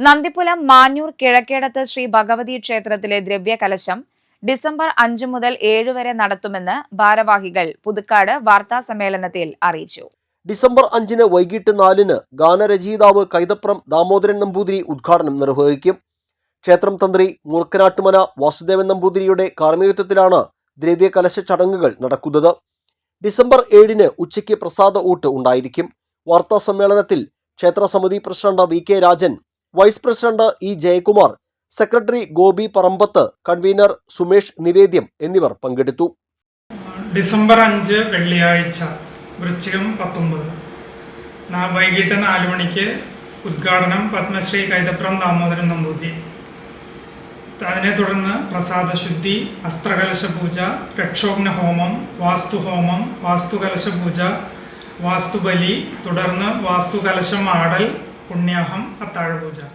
നന്ദിപ്പുലം മാഞ്ഞൂർ കിഴക്കേടത്ത് ശ്രീ ഭഗവതി ക്ഷേത്രത്തിലെ ദ്രവ്യകലശം ഡിസംബർ അഞ്ച് മുതൽ ഏഴ് വരെ നടത്തുമെന്ന് ഭാരവാഹികൾ പുതുക്കാട് വാർത്താ സമ്മേളനത്തിൽ അറിയിച്ചു. ഡിസംബർ അഞ്ചിന് വൈകിട്ട് നാലിന് ഗാനരചയിതാവ് കൈതപ്രം ദാമോദരൻ നമ്പൂതിരി ഉദ്ഘാടനം നിർവഹിക്കും. ക്ഷേത്രം തന്ത്രി മൂർക്കനാട്ടുമന വാസുദേവൻ നമ്പൂതിരിയുടെ കാർമ്മികത്വത്തിലാണ് ദ്രവ്യകലശ ചടങ്ങുകൾ നടക്കുന്നത്. ഡിസംബർ ഏഴിന് ഉച്ചയ്ക്ക് പ്രസാദ ഊട്ട് ഉണ്ടായിരിക്കും. വാർത്താ സമ്മേളനത്തിൽ ക്ഷേത്ര സമിതി president V K Rajan vice president E Jayakumar secretary Gopi Parambath convener Sumesh Nivedyam എന്നിവർ പങ്കെടുത്തു. ഡിസംബർ അഞ്ച് വെള്ളിയാഴ്ച വൃശ്ചികം പത്തൊമ്പത്. വൈകിട്ട് നാല് മണിക്ക് ഉദ്ഘാടനം പത്മശ്രീ കൈതപ്രം ദാമോദരൻ നമ്പൂതിരി. അതിനെ തുടർന്ന് പ്രസാദശുദ്ധി അസ്ത്രകലശ പൂജ രക്ഷോഗ്ന ഹോമം വാസ്തുഹോമം വാസ്തുകലശ പൂജ വാസ്തുബലി തുടർന്ന് വാസ്തുകലശം ആടൽ पुण्याहम अताड़बुजा